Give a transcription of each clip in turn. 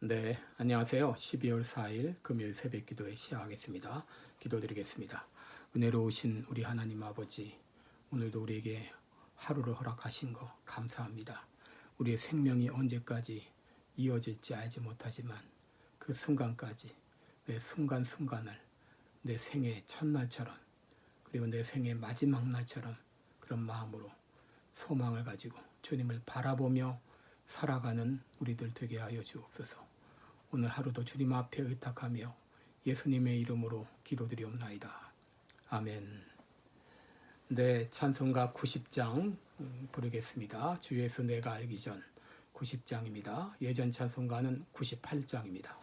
네, 안녕하세요. 12월 4일 금요일 새벽 기도회 시작하겠습니다. 기도드리겠습니다. 은혜로우신 우리 하나님 아버지, 오늘도 우리에게 하루를 허락하신 거 감사합니다. 우리의 생명이 언제까지 이어질지 알지 못하지만 그 순간까지 내 순간순간을 내 생의 첫날처럼 그리고 내 생의 마지막 날처럼 그런 마음으로 소망을 가지고 주님을 바라보며 살아가는 우리들 되게 하여 주옵소서. 오늘 하루도 주님 앞에 의탁하며 예수님의 이름으로 기도드리옵나이다. 아멘. 네, 찬송가 90장 음, 부르겠습니다. 주 예수 내가 알기 전 90장입니다. 예전 찬송가는 98장입니다.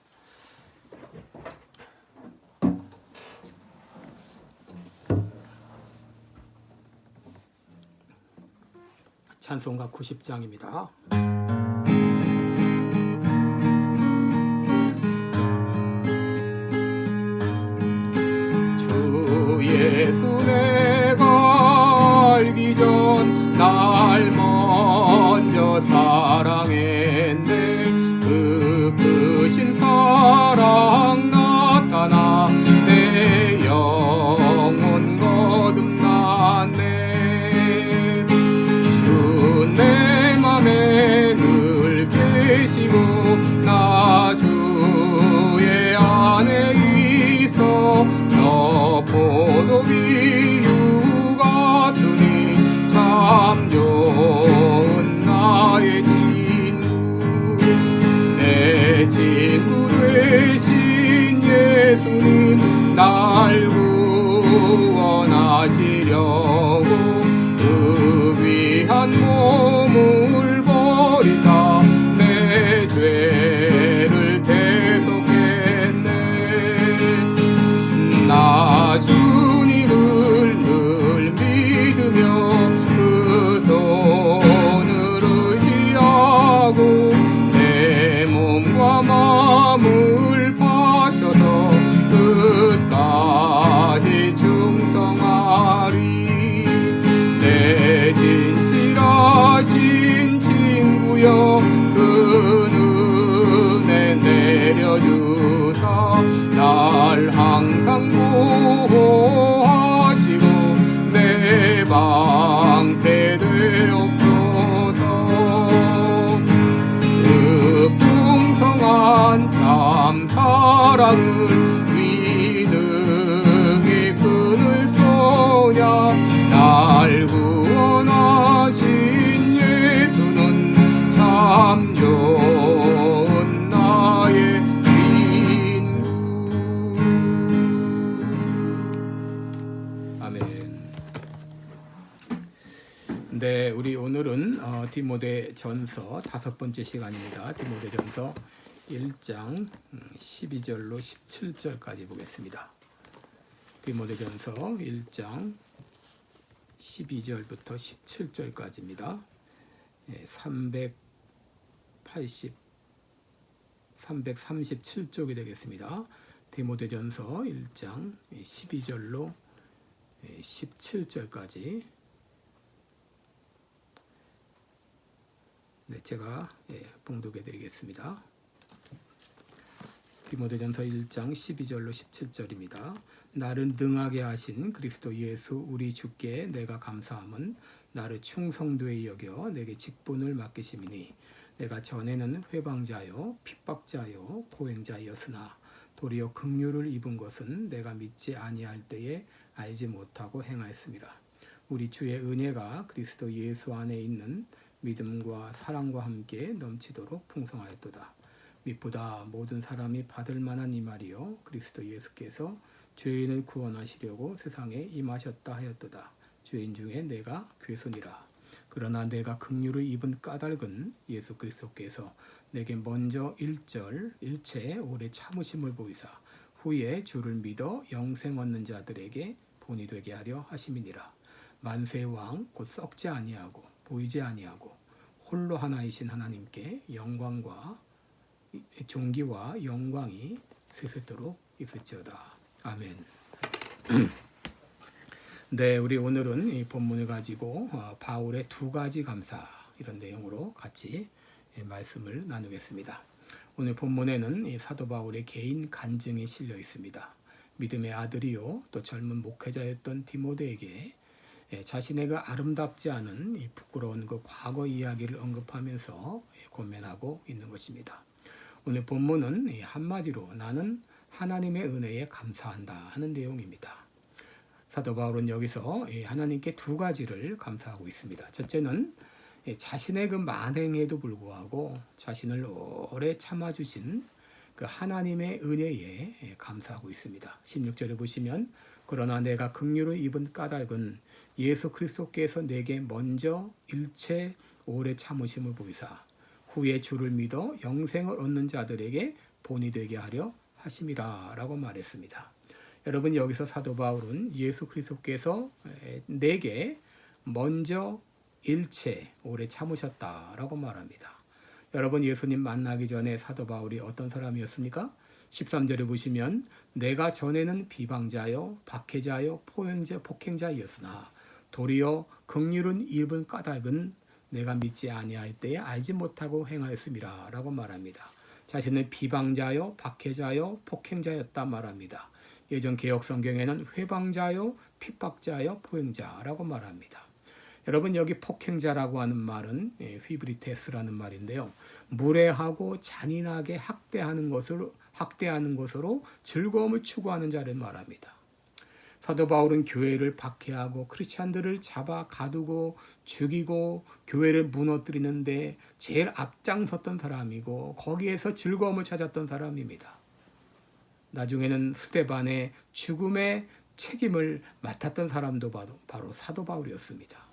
찬송가 90장입니다. 네, 우리 오늘은 어, 디모데 전서 다섯 번째 시간입니다. 디모데 전서 1장 12절로 17절까지 보겠습니다. 디모데 전서 1장 12절부터 17절까지입니다. 예, 380 337쪽이 되겠습니다. 디모데 전서 1장 12절로 17절까지 네, 제가 예, 봉독해 드리겠습니다. 디모데전서 1장 12절로 17절입니다. 나를 능하게 하신 그리스도 예수 우리 주께 내가 감사함은 나를 충성되이 여겨 내게 직분을 맡기심이니 내가 전에는 회방자요 핍박자요 고행자였으나 도리어 긍휼을 입은 것은 내가 믿지 아니할 때에 알지 못하고 행하였습니다. 우리 주의 은혜가 그리스도 예수 안에 있는 믿음과 사랑과 함께 넘치도록 풍성하였도다. 밑보다 모든 사람이 받을 만한 이 말이요 그리스도 예수께서 죄인을 구원하시려고 세상에 임하셨다 하였도다. 죄인 중에 내가 괴손이라. 그러나 내가 긍휼을 입은 까닭은 예수 그리스도께서 내게 먼저 일절 일체 오래 참으심을 보이사 후에 주를 믿어 영생 얻는 자들에게 본이 되게 하려 하심이니라. 만세의 왕곧 썩지 아니하고 보이지 아니하고 홀로 하나이신 하나님께 영광과 존귀와 영광이 세세토록 있을지어다. 아멘. 네, 우리 오늘은 이 본문을 가지고 어, 바울의 두 가지 감사 이런 내용으로 같이 예, 말씀을 나누겠습니다. 오늘 본문에는 이 사도 바울의 개인 간증이 실려 있습니다. 믿음의 아들이요 또 젊은 목회자였던 디모데에게 예, 자신의 그 아름답지 않은 이 부끄러운 그 과거 이야기를 언급하면서 예, 고민하고 있는 것입니다. 오늘 본문은 이 한마디로 나는 하나님의 은혜에 감사한다 하는 내용입니다. 사도 바울은 여기서 이 하나님께 두 가지를 감사하고 있습니다. 첫째는 이 자신의 그 만행에도 불구하고 자신을 오래 참아주신 그 하나님의 은혜에 예, 감사하고 있습니다. 16절에 보시면 그러나 내가 긍휼을 입은 까닭은 예수 그리스도께서 내게 먼저 일체 오래 참으심을 보이사 후에 주를 믿어 영생을 얻는 자들에게 본이 되게 하려 하심이라라고 말했습니다. 여러분 여기서 사도 바울은 예수 그리스도께서 내게 먼저 일체 오래 참으셨다라고 말합니다. 여러분 예수님 만나기 전에 사도 바울이 어떤 사람이었습니까? 13절에 보시면 내가 전에는 비방자요 박해자요 포행자 폭행자이었으나 도리어 긍휼은 입은 까닭은 내가 믿지 아니할 때에 알지 못하고 행하였음이라라고 말합니다. 자신은 비방자요 박해자요 폭행자였다 말합니다. 예전 개혁 성경에는 회방자요 핍박자요 포행자라고 말합니다. 여러분 여기 폭행자라고 하는 말은 예, 휘브리테스라는 말인데요. 무례하고 잔인하게 학대하는 것으로 학대하는 것으로 즐거움을 추구하는 자를 말합니다. 사도 바울은 교회를 박해하고 크리스찬들을 잡아 가두고 죽이고 교회를 무너뜨리는데 제일 앞장섰던 사람이고 거기에서 즐거움을 찾았던 사람입니다. 나중에는 스테반의 죽음의 책임을 맡았던 사람도 바로 사도 바울이었습니다.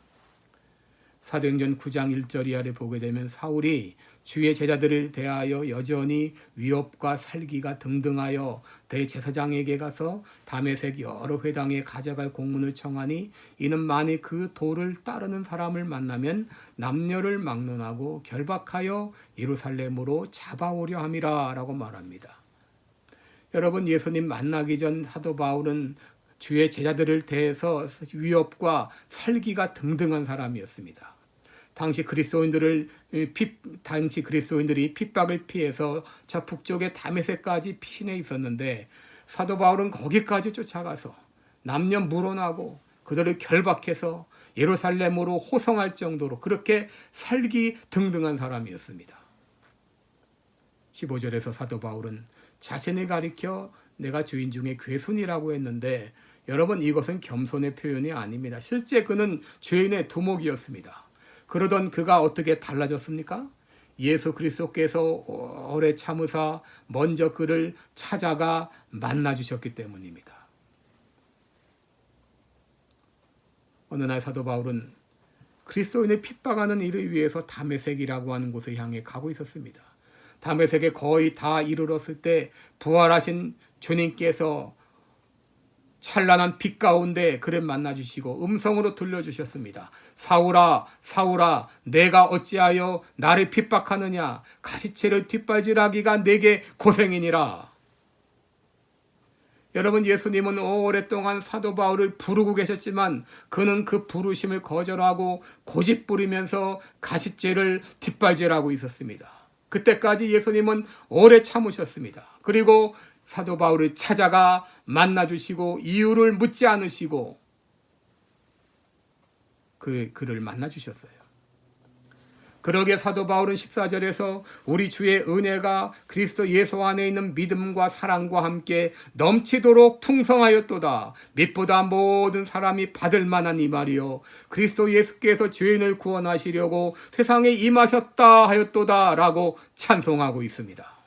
사도행전 9장 1절 이하를 보게 되면 사울이 주의 제자들을 대하여 여전히 위협과 살기가 등등하여 대제사장에게 가서 담에색 여러 회당에 가져갈 공문을 청하니 이는 만일 그 도를 따르는 사람을 만나면 남녀를 막론하고 결박하여 예루살렘으로 잡아오려 함이라라고 말합니다. 여러분 예수님 만나기 전 사도 바울은 주의 제자들을 대해서 위협과 살기가 등등한 사람이었습니다. 당시 그리스도인들을 핍, 당시 그리스도인들이 핍박을 피해서 저 북쪽의 다메섹까지 피신해 있었는데 사도 바울은 거기까지 쫓아가서 남녀 물어나고 그들을 결박해서 예루살렘으로 호송할 정도로 그렇게 살기 등등한 사람이었습니다. 15절에서 사도 바울은 자신을 가리켜 내가 주인 중에 괴순이라고 했는데 여러분 이것은 겸손의 표현이 아닙니다. 실제 그는 죄인의 두목이었습니다. 그러던 그가 어떻게 달라졌습니까? 예수 그리스도께서 오래 참으사 먼저 그를 찾아가 만나 주셨기 때문입니다. 어느 날 사도 바울은 그리스도인을 핍박하는 일을 위해서 다메섹이라고 하는 곳을 향해 가고 있었습니다. 다메섹에 거의 다 이르렀을 때 부활하신 주님께서 찬란한 빛 가운데 그를 만나 주시고 음성으로 들려 주셨습니다. 사울아 사울아 내가 어찌하여 나를 핍박하느냐 가시채를 뒷발질하기가 내게 고생이니라. 여러분 예수님은 오랫동안 사도 바울을 부르고 계셨지만 그는 그 부르심을 거절하고 고집 부리면서 가시죄를 뒷발질하고 있었습니다. 그때까지 예수님은 오래 참으셨습니다. 그리고 사도 바울을 찾아가 만나 주시고 이유를 묻지 않으시고 그 그를 만나 주셨어요. 그러게 사도 바울은 14절에서 우리 주의 은혜가 그리스도 예수 안에 있는 믿음과 사랑과 함께 넘치도록 풍성하였도다. 빛보다 모든 사람이 받을 만한 이 말이요. 그리스도 예수께서 죄인을 구원하시려고 세상에 임하셨다 하였도다. 라고 찬송하고 있습니다.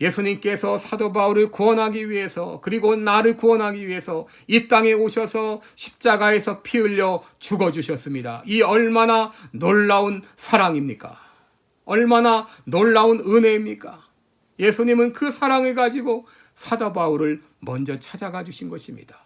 예수님께서 사도 바울을 구원하기 위해서 그리고 나를 구원하기 위해서 이 땅에 오셔서 십자가에서 피 흘려 죽어 주셨습니다. 이 얼마나 놀라운 사랑입니까? 얼마나 놀라운 은혜입니까? 예수님은 그 사랑을 가지고 사도 바울을 먼저 찾아가 주신 것입니다.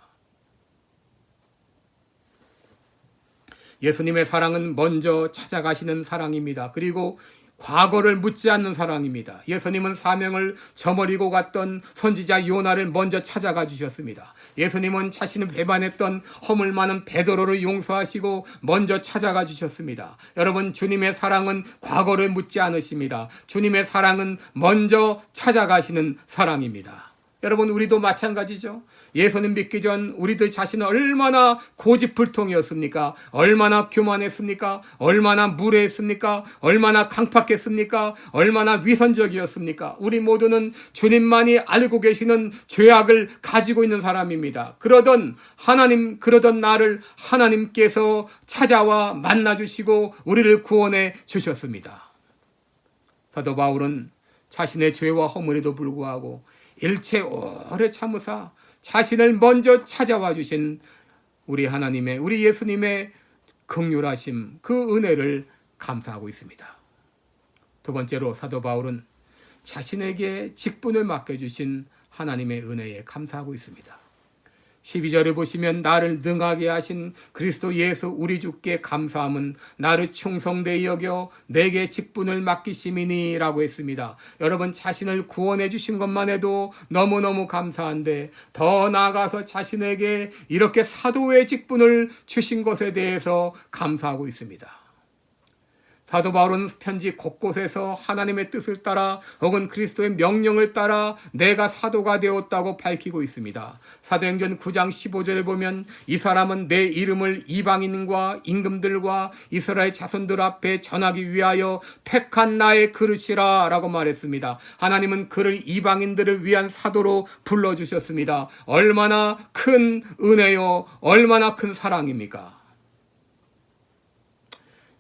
예수님의 사랑은 먼저 찾아가시는 사랑입니다. 그리고 과거를 묻지 않는 사랑입니다. 예수님은 사명을 저버리고 갔던 선지자 요나를 먼저 찾아가 주셨습니다. 예수님은 자신을 배반했던 허물 많은 베드로를 용서하시고 먼저 찾아가 주셨습니다. 여러분 주님의 사랑은 과거를 묻지 않으십니다. 주님의 사랑은 먼저 찾아가시는 사랑입니다. 여러분 우리도 마찬가지죠. 예수님 믿기 전 우리들 자신은 얼마나 고집불통이었습니까? 얼마나 교만했습니까? 얼마나 무례했습니까? 얼마나 강팍했습니까? 얼마나 위선적이었습니까? 우리 모두는 주님만이 알고 계시는 죄악을 가지고 있는 사람입니다. 그러던 하나님 그러던 나를 하나님께서 찾아와 만나 주시고 우리를 구원해 주셨습니다. 사도 바울은 자신의 죄와 허물에도 불구하고 일체 오래 참으사 자신을 먼저 찾아와 주신 우리 하나님의 우리 예수님의 극률하심 그 은혜를 감사하고 있습니다. 두 번째로 사도 바울은 자신에게 직분을 맡겨 주신 하나님의 은혜에 감사하고 있습니다. 12절을 보시면 나를 능하게 하신 그리스도 예수 우리 주께 감사함은 나를 충성되이 여겨 내게 직분을 맡기심이니라고 했습니다. 여러분 자신을 구원해 주신 것만 해도 너무너무 감사한데 더 나아가서 자신에게 이렇게 사도의 직분을 주신 것에 대해서 감사하고 있습니다. 사도 바울은 편지 곳곳에서 하나님의 뜻을 따라 혹은 그리스도의 명령을 따라 내가 사도가 되었다고 밝히고 있습니다. 사도행전 9장 15절에 보면 이 사람은 내 이름을 이방인과 임금들과 이스라엘 자손들 앞에 전하기 위하여 택한 나의 그릇이라 라고 말했습니다. 하나님은 그를 이방인들을 위한 사도로 불러주셨습니다. 얼마나 큰 은혜요, 얼마나 큰 사랑입니까?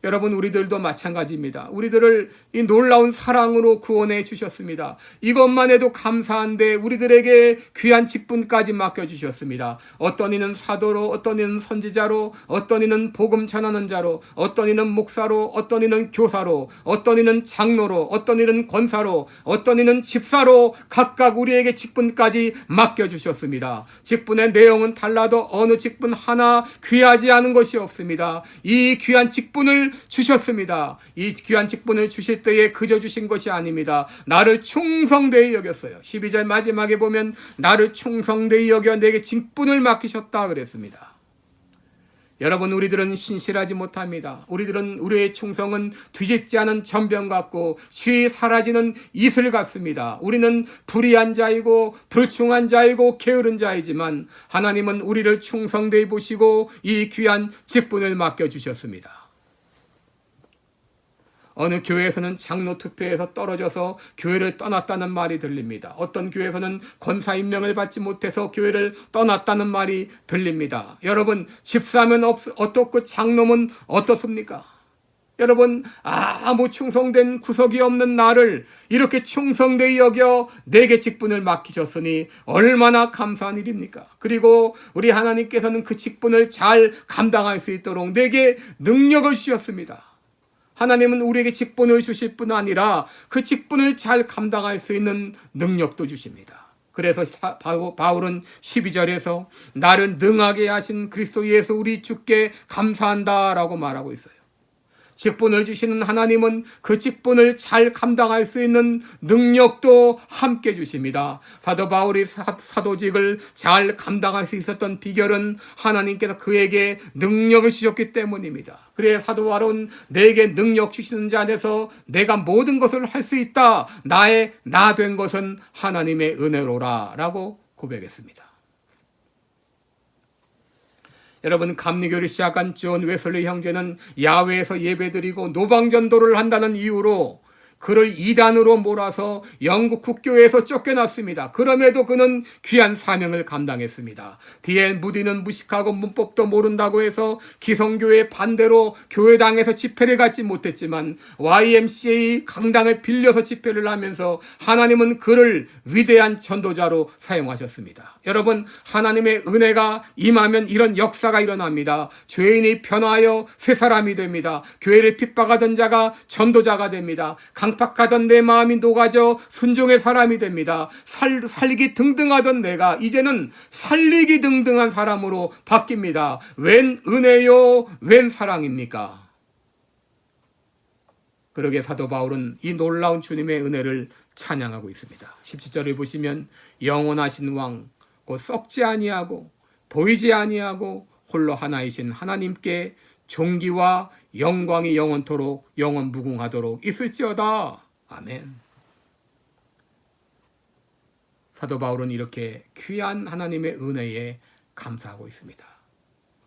여러분 우리들도 마찬가지입니다. 우리들을 이 놀라운 사랑으로 구원해 주셨습니다. 이것만 해도 감사한데 우리들에게 귀한 직분까지 맡겨 주셨습니다. 어떤 이는 사도로, 어떤 이는 선지자로, 어떤 이는 복음 전하는 자로, 어떤 이는 목사로, 어떤 이는 교사로, 어떤 이는 장로로, 어떤 이는 권사로, 어떤 이는 집사로 각각 우리에게 직분까지 맡겨 주셨습니다. 직분의 내용은 달라도 어느 직분 하나 귀하지 않은 것이 없습니다. 이 귀한 직분을 주셨습니다. 이 귀한 직분을 주실 때에 그저 주신 것이 아닙니다. 나를 충성되이 여겼어요. 12절 마지막에 보면 나를 충성되이 여겨 내게 직분을 맡기셨다 그랬습니다. 여러분 우리들은 신실하지 못합니다. 우리들은 우리의 충성은 뒤집지 않은 전병 같고 쉬 사라지는 이슬 같습니다. 우리는 불의한 자이고 불충한 자이고 게으른 자이지만 하나님은 우리를 충성되이 보시고 이 귀한 직분을 맡겨 주셨습니다. 어느 교회에서는 장로 투표에서 떨어져서 교회를 떠났다는 말이 들립니다. 어떤 교회에서는 권사 임명을 받지 못해서 교회를 떠났다는 말이 들립니다. 여러분 집사면 어떻고 장로면 어떻습니까? 여러분 아무 충성된 구석이 없는 나를 이렇게 충성되이 여겨 내게 직분을 맡기셨으니 얼마나 감사한 일입니까? 그리고 우리 하나님께서는 그 직분을 잘 감당할 수 있도록 내게 능력을 주셨습니다. 하나님은 우리에게 직분을 주실 뿐 아니라 그 직분을 잘 감당할 수 있는 능력도 주십니다. 그래서 바울은 12절에서 나를 능하게 하신 그리스도 예수 우리 주께 감사한다라고 말하고 있어요. 직분을 주시는 하나님은 그 직분을 잘 감당할 수 있는 능력도 함께 주십니다. 사도 바울이 사도직을 잘 감당할 수 있었던 비결은 하나님께서 그에게 능력을 주셨기 때문입니다. 그래 사도 바울은 내게 능력 주시는 자 안에서 내가 모든 것을 할 수 있다. 나의 나 된 것은 하나님의 은혜로라라고 고백했습니다. 여러분 감리교를 시작한 존 웨슬리 형제는 야외에서 예배드리고 노방전도를 한다는 이유로 그를 이단으로 몰아서 영국 국교에서 쫓겨났습니다. 그럼에도 그는 귀한 사명을 감당했습니다. 뒤에 무디는 무식하고 문법도 모른다고 해서 기성교회 반대로 교회당에서 집회를 갖지 못했지만 YMCA 강당을 빌려서 집회를 하면서 하나님은 그를 위대한 전도자로 사용하셨습니다. 여러분 하나님의 은혜가 임하면 이런 역사가 일어납니다. 죄인이 변화하여 새 사람이 됩니다. 교회를 핍박하던 자가 전도자가 됩니다. 강 팍하던 내 마음이 녹아져 순종의 사람이 됩니다. 살, 살기 등등하던 내가 이제는 살리기 등등한 사람으로 바뀝니다. 웬 은혜요, 웬 사랑입니까? 그러게 사도 바울은 이 놀라운 주님의 은혜를 찬양하고 있습니다. 17절을 보시면 영원하신 왕, 곧 썩지 아니하고 보이지 아니하고 홀로 하나이신 하나님께 존귀와 영광이 영원토록 영원 무궁하도록 있을지어다. 아멘. 사도 바울은 이렇게 귀한 하나님의 은혜에 감사하고 있습니다.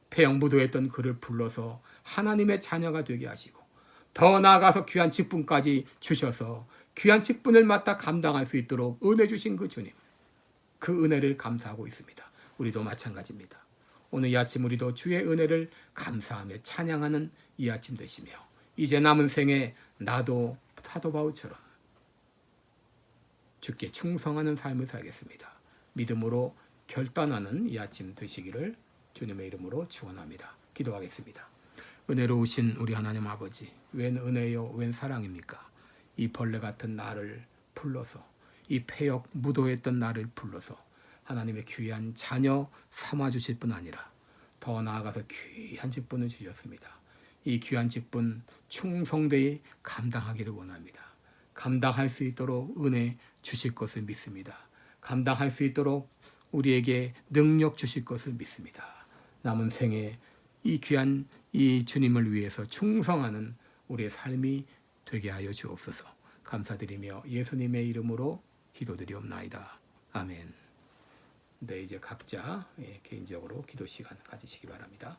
폐영부도했던 그를 불러서 하나님의 자녀가 되게 하시고 더 나아가서 귀한 직분까지 주셔서 귀한 직분을 맡아 감당할 수 있도록 은혜 주신 그 주님. 그 은혜를 감사하고 있습니다. 우리도 마찬가지입니다. 오늘 이 아침 우리도 주의 은혜를 감사하며 찬양하는 이 아침 되시며 이제 남은 생에 나도 사도 바울처럼 주께 충성하는 삶을 살겠습니다. 믿음으로 결단하는 이 아침 되시기를 주님의 이름으로 축원합니다. 기도하겠습니다. 은혜로우신 우리 하나님 아버지, 웬 은혜요, 웬 사랑입니까? 이 벌레 같은 나를 불러서 이 폐역 무도했던 나를 불러서 하나님의 귀한 자녀 삼아 주실 뿐 아니라 더 나아가서 귀한 직분을 주셨습니다. 이 귀한 직분 충성되이 감당하기를 원합니다. 감당할 수 있도록 은혜 주실 것을 믿습니다. 감당할 수 있도록 우리에게 능력 주실 것을 믿습니다. 남은 생에 이 귀한 이 주님을 위해서 충성하는 우리의 삶이 되게 하여 주옵소서. 감사드리며 예수님의 이름으로 기도드리옵나이다. 아멘. 네, 이제 각자 예, 개인적으로 기도 시간 가지시기 바랍니다.